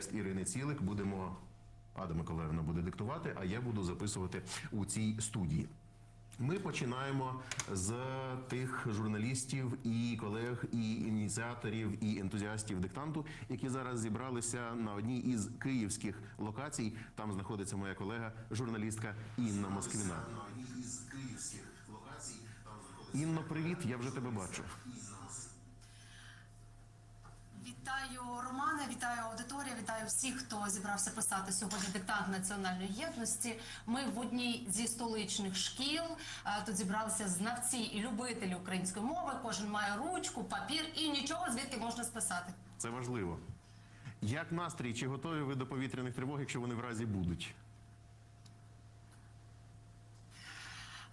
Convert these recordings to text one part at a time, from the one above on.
текст Ірини Цілик будемо. Ада Миколаївна буде диктувати, а я буду записувати у цій студії. Ми починаємо з тих журналістів і колег, і ініціаторів, і ентузіастів диктанту, які зараз зібралися на одній із київських локацій. Там знаходиться моя колега, журналістка Інна Москвіна. На одній із київських локацій Інно, привіт, я вже тебе бачу. Вітаю Романе, вітаю аудиторія, вітаю всіх, хто зібрався писати сьогодні диктант національної єдності. Ми в одній зі столичних шкіл. Тут зібралися знавці і любителі української мови. Кожен має ручку, папір і нічого звідки можна списати. Це важливо. Як настрій? Чи готові ви до повітряних тривог, якщо вони в разі будуть?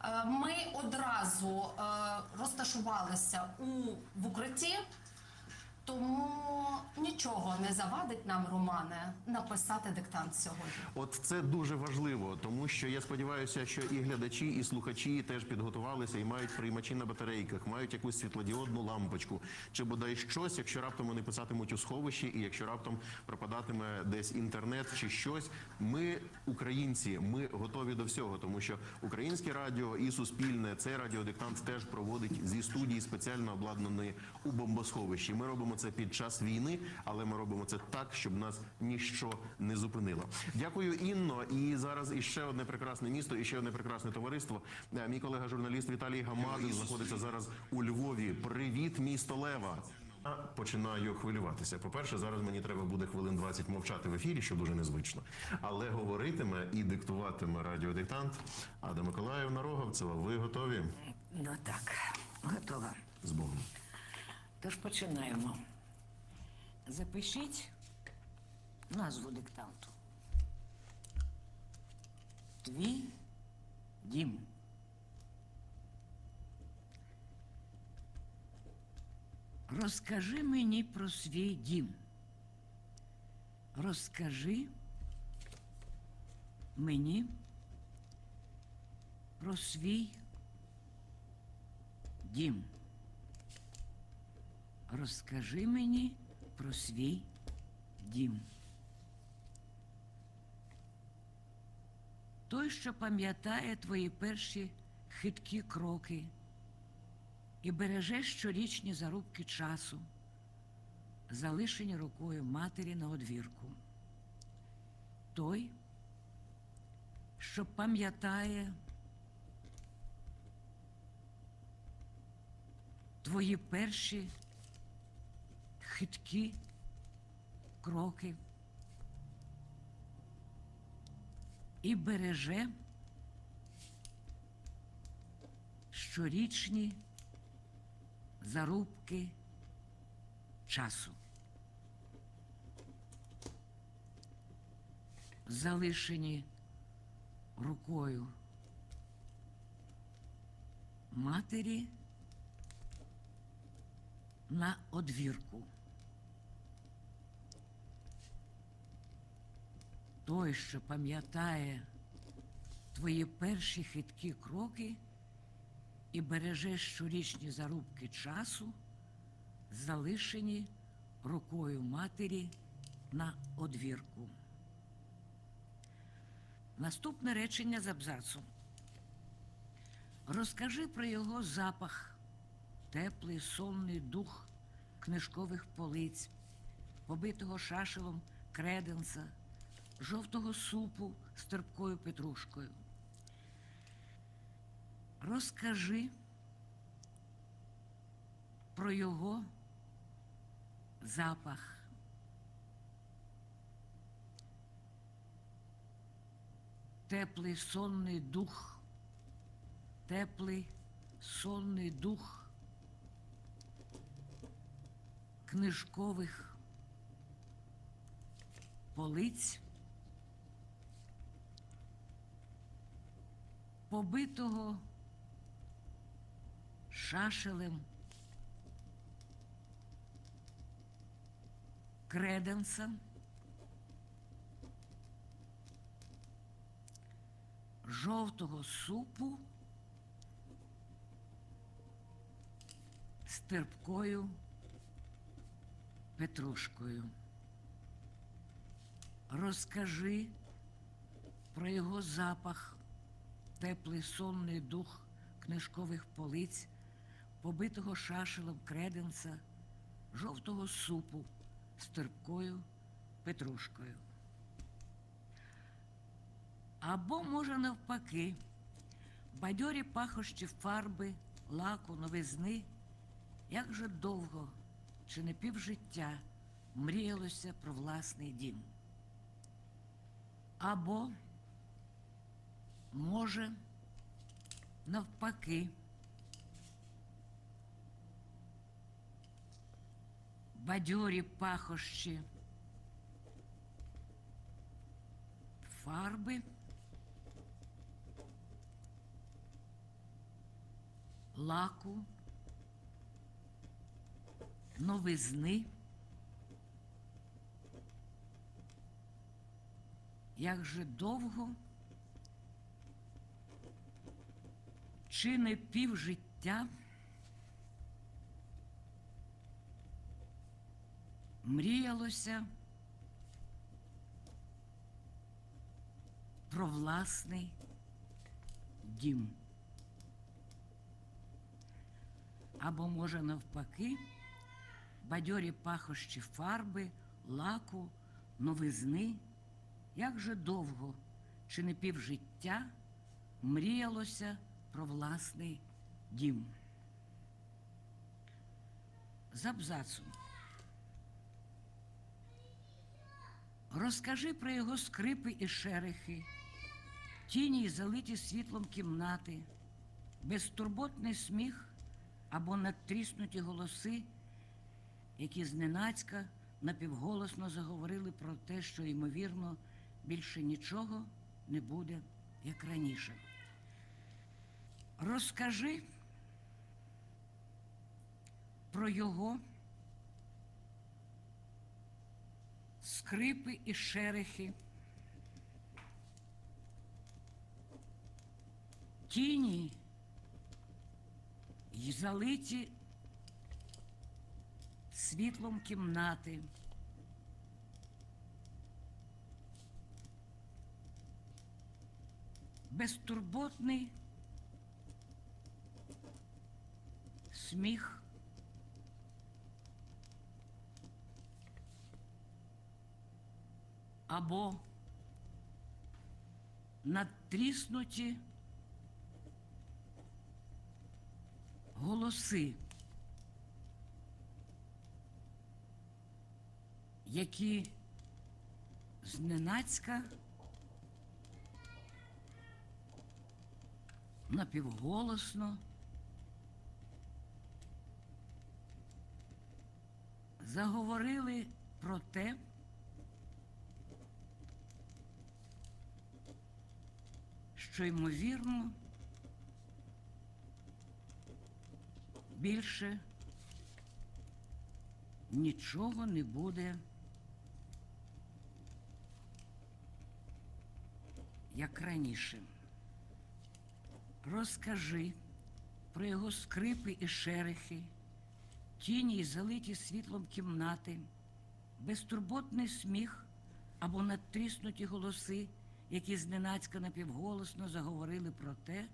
Е, Ми одразу е, розташувалися у в укритті. Тому нічого не завадить нам, Романе, написати диктант сьогодні. От це дуже важливо, тому що я сподіваюся, що і глядачі, і слухачі теж підготувалися і мають приймачі на батарейках, мають якусь світлодіодну лампочку, чи бодай щось, якщо раптом вони писатимуть у сховищі, і якщо раптом пропадатиме десь інтернет чи щось. Ми, українці, ми готові до всього, тому що українське радіо і суспільне цей радіодиктант теж проводить зі студії спеціально обладнаної у бомбосховищі. Ми робимо це під час війни, але ми робимо це так, щоб нас ніщо не зупинило. Дякую, Інно. І зараз іще одне прекрасне місто, і ще одне прекрасне товариство. Е, Мій колега журналіст Віталій Гамадин знаходиться зараз у Львові. Привіт, місто Лева. Починаю хвилюватися. По-перше, зараз мені треба буде хвилин 20 мовчати в ефірі, що дуже незвично. Але говоритиме і диктуватиме радіодиктант Ада Миколаївна Роговцева. Ви готові Ну так, готова. з Богом? Тож починаємо. Запишіть назву диктанту. Твій дім. Розкажи мені про свій дім. Розкажи мені про свій дім. Розкажи мені про свій дім. Той, що пам'ятає твої перші хиткі кроки і береже щорічні зарубки часу, залишені рукою матері на одвірку. Той, що пам'ятає твої перші хиткі кроки і береже щорічні зарубки часу. Залишені рукою матері на одвірку. Той, що пам'ятає твої перші хиткі кроки і береже щорічні зарубки часу, залишені рукою матері на одвірку. Наступне речення з абзацу. Розкажи про його запах, теплий сонний дух книжкових полиць, побитого шашелом креденса, жовтого супу з терпкою петрушкою. Розкажи про його запах. Теплий сонний дух, теплий сонний дух книжкових полиць, побитого шашелем креденса, жовтого супу з терпкою петрушкою. Розкажи про його запах, теплий сонний дух книжкових полиць, побитого шашелом креденса, жовтого супу з терпкою петрушкою. Або, може, навпаки, бадьорі пахощі фарби, лаку, новизни, як же довго чи не півжиття мріялося про власний дім. Або, може, навпаки, бадьорі пахощі фарби, лаку, новизни. Як же довго, чи не півжиття мріялося про власний дім. Або, може, навпаки, бадьорі пахощі фарби, лаку, новизни, як же довго, чи не півжиття мріялося про власний дім. З абзацу. Розкажи про його скрипи і шерехи, тіні й залиті світлом кімнати, безтурботний сміх або надтріснуті голоси, які зненацька напівголосно заговорили про те, що, ймовірно, більше нічого не буде, як раніше. Розкажи про його скрипи і шерехи, тіні й залиті світлом кімнати. Безтурботний сміх. Або надтріснуті голоси, які зненацька напівголосно заговорили про те, що ймовірно більше нічого не буде, як раніше. Розкажи про його скрипи і шерехи, тіні й залиті світлом кімнати, безтурботний сміх або надтріснуті голоси, які зненацька напівголосно заговорили про те,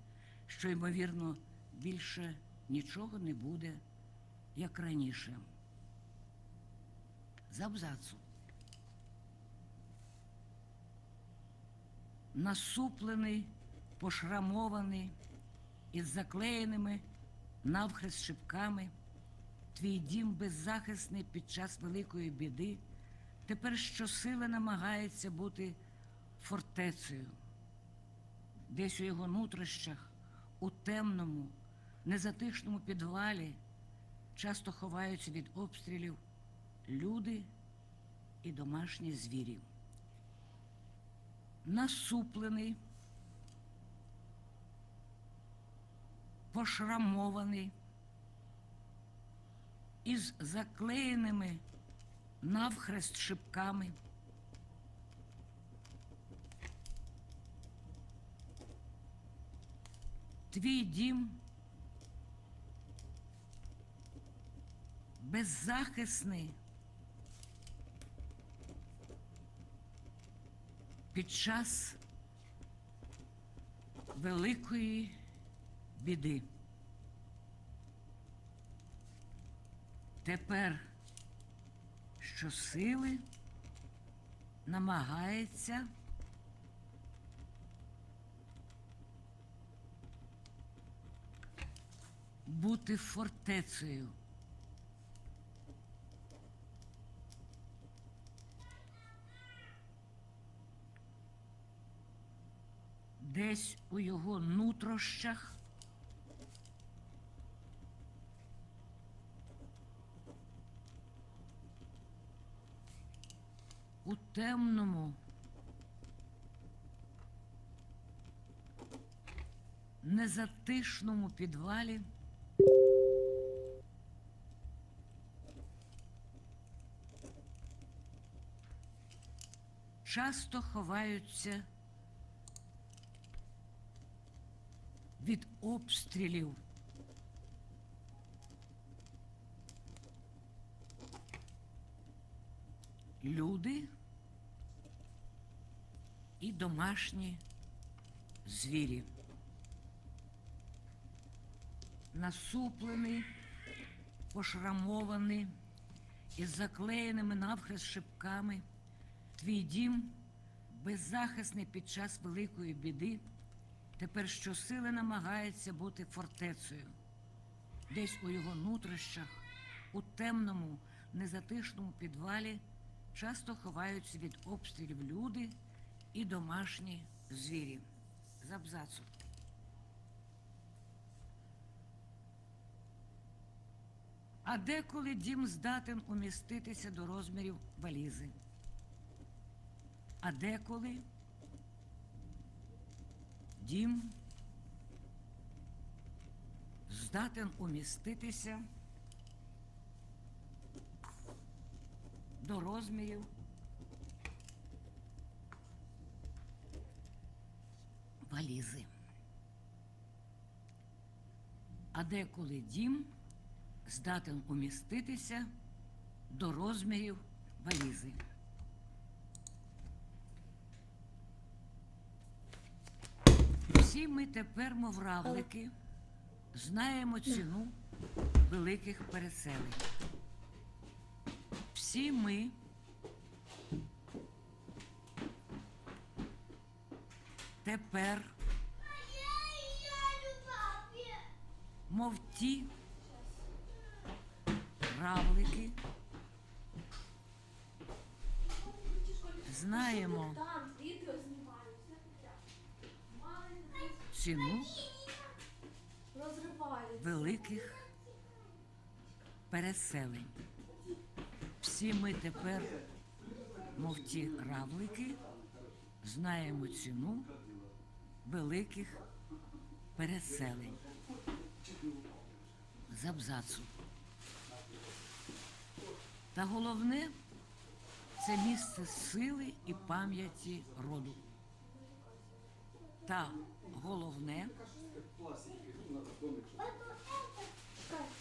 що, ймовірно, більше нічого не буде, як раніше. З абзацу. Насуплений, пошрамований, із заклеєними навхрест шипками, твій дім беззахисний під час великої біди, тепер щосили намагається бути фортецею, десь у його нутрощах, у темному, незатишному підвалі часто ховаються від обстрілів люди і домашні звірі. Насуплений, пошрамований, із заклеєними навхрест шипками. Твій дім беззахисний під час великої біди. Тепер щосили намагається бути фортецею. Десь у його нутрощах у темному, незатишному підвалі часто ховаються від обстрілів. Люди і домашні звірі. Насуплений, пошрамований із заклеєними навхрест шипками, твій дім, беззахисний під час великої біди, тепер щосили намагається бути фортецею. Десь у його нутрощах, у темному, незатишному підвалі часто ховаються від обстрілів люди і домашні звірі. З абзацу. А деколи дім здатен уміститися до розмірів валізи. А деколи дім здатен уміститися до розмірів валізи. А деколи дім здатен уміститися до розмірів валізи. Всі ми тепер, мов равлики, знаємо ціну великих переселень. Всі ми тепер, мов ті равлики, знаємо. Ціну великих переселень. Всі ми тепер, мов ті равлики, знаємо ціну великих переселень. З абзацу. Та головне це місце сили і пам'яті роду. Та головне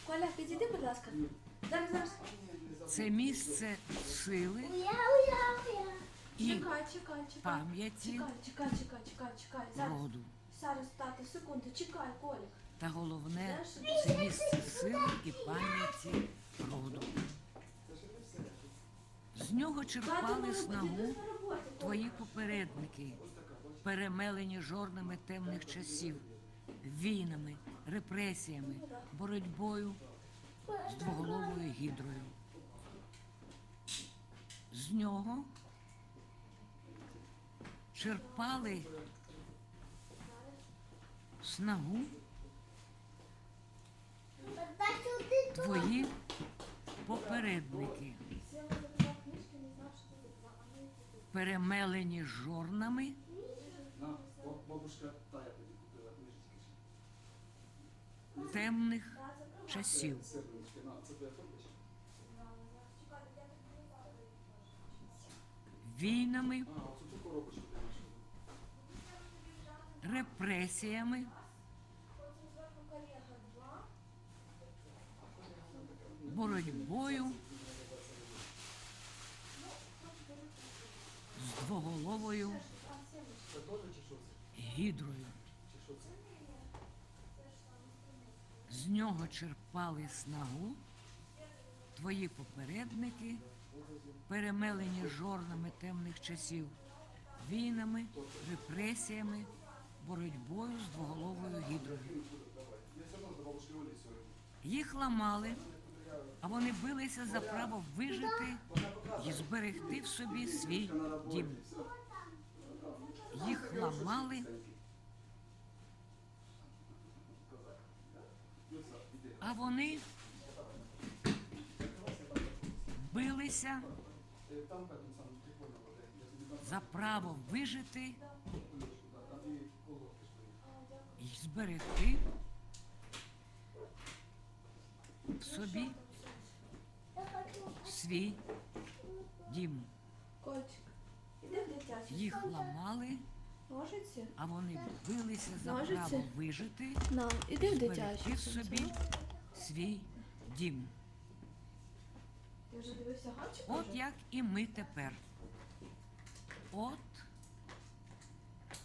Коля, підійди, будь ласка. Зараз, зараз. це місце сили і Чекай, чекай, чекай. пам'яті Чекай, чекай, чекай, чекай, чекай. Зараз. роду. Зараз, тати, секунду, чекай, Коля. Та головне це місце сили і пам'яті роду. З нього черпали снагу твої попередники, перемелені жорнами темних часів, війнами, репресіями, боротьбою з двоголовою гідрою. З нього черпали снагу. Твої попередники, перемелені жорнами. Темних часів. Війнами, репресіями, боротьбою з двоголовою гідрою. З нього черпали снагу твої попередники, перемелені жорнами темних часів, війнами, репресіями, боротьбою з двоголовою гідрою. Їх ламали, а вони билися за право вижити і зберегти в собі свій дім. Їх ламали, а вони билися за право вижити зберегти в собі свій дім. Їх ламали, а вони билися за право вижити На, іди в дитячий. зберегти в собі свій дім. Ти вже дивився гавчик? От як і ми тепер. От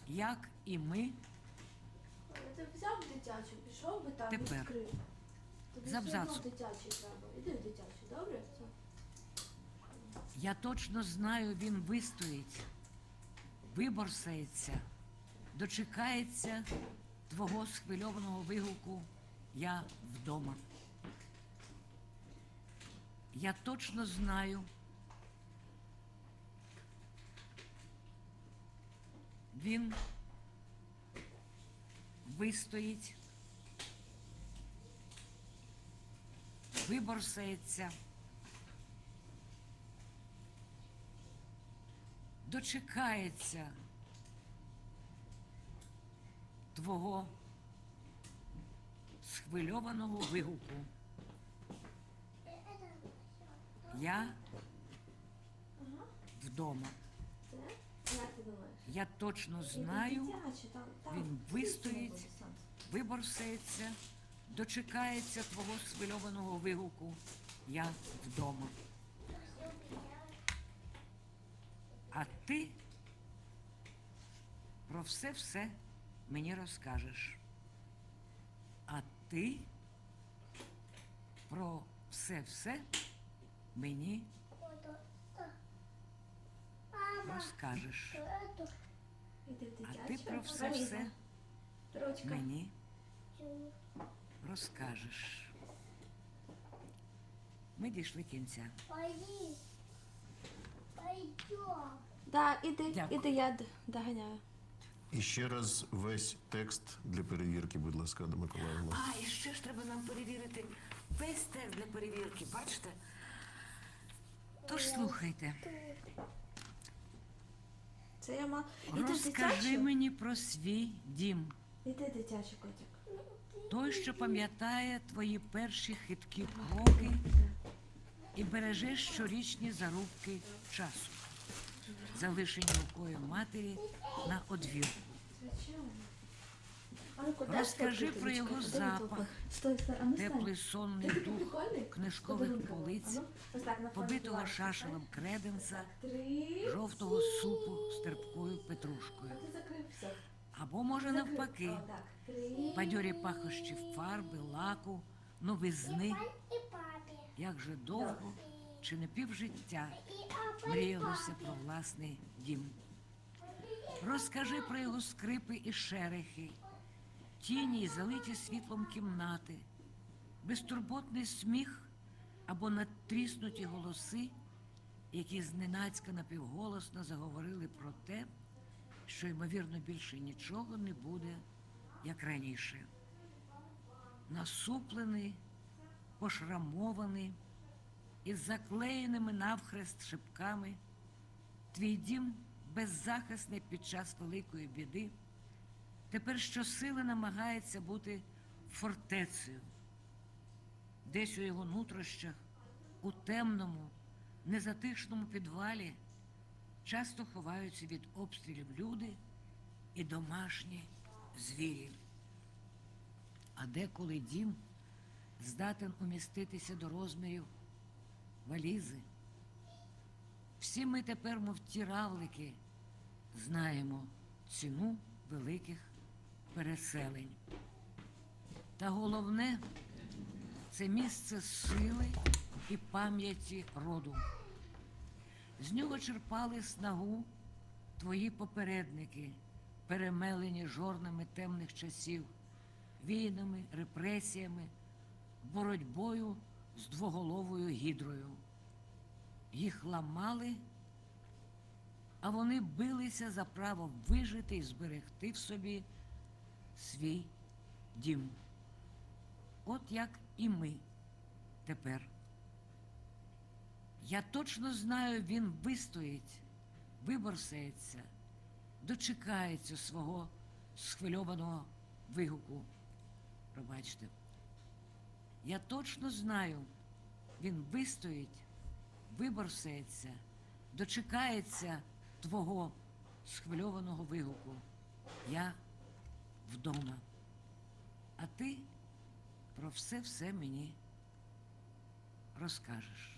як і ми Ти взяв дитячу, пішов би там Тепер. відкрив. Тобі все одно абзацу. дитячий треба. Іди в дитячий, добре? Все. Я точно знаю, він вистоїть, виборсається, дочекається твого схвильованого вигуку Я вдома. Я точно знаю. Він вистоїть, виборсається. дочекається твого схвильованого вигуку. Я вдома. Це? Як ти думаєш? Я точно знаю, він вистоїть. виборсається, дочекається твого схвильованого вигуку. Я вдома. А ти про все-все мені розкажеш. А ти про все-все мені розкажеш. А ти про все-все мені розкажеш. Ми дійшли кінця. Пойди. Да, іди, Дякую. іди, я д- доганяю. І ще раз весь текст для перевірки, будь ласка, до Миколаївна. А, і ще ж треба нам перевірити весь тест для перевірки, бачите? Тож слухайте, Це я ма. Розкажи мені про свій дім. Іди дитячий котик. Той, що пам'ятає твої перші хиткі кроки і береже щорічні зарубки часу, залишені рукою матері на одвірку. Звичайно. А ну, Розкажи про його запах. Теплий сонний дух книжкових полиць, побитого шашелем креденса, жовтого супу з терпкою петрушкою. Або, може, навпаки, бадьорі пахощі фарби, лаку, новизни, як же довго чи не півжиття мріялося про власний дім. Розкажи про його скрипи і шерехи, тіні й залиті світлом кімнати, безтурботний сміх або надтріснуті голоси, які зненацька напівголосно заговорили про те, що, ймовірно, більше нічого не буде, як раніше. Насуплений, пошрамований, із заклеєними навхрест шипками, твій дім беззахисний під час великої біди, тепер щосили намагається бути фортецею. Десь у його нутрощах, у темному, незатишному підвалі часто ховаються від обстрілів люди і домашні звірі. А деколи дім здатен уміститися до розмірів валізи. Всі ми тепер, мов ті равлики, знаємо ціну великих переселень. Та головне це місце сили і пам'яті роду. З нього черпали снагу твої попередники, перемелені жорнами темних часів, війнами, репресіями, боротьбою з двоголовою гідрою. Їх ламали, а вони билися за право вижити і зберегти в собі свій дім. От як і ми тепер. Я точно знаю, він вистоїть, виборсається, дочекається свого схвильованого вигуку. Пробачте. Я точно знаю, він вистоїть, виборсається, дочекається твого схвильованого вигуку. Я вдома. А ти про все все мені розкажеш.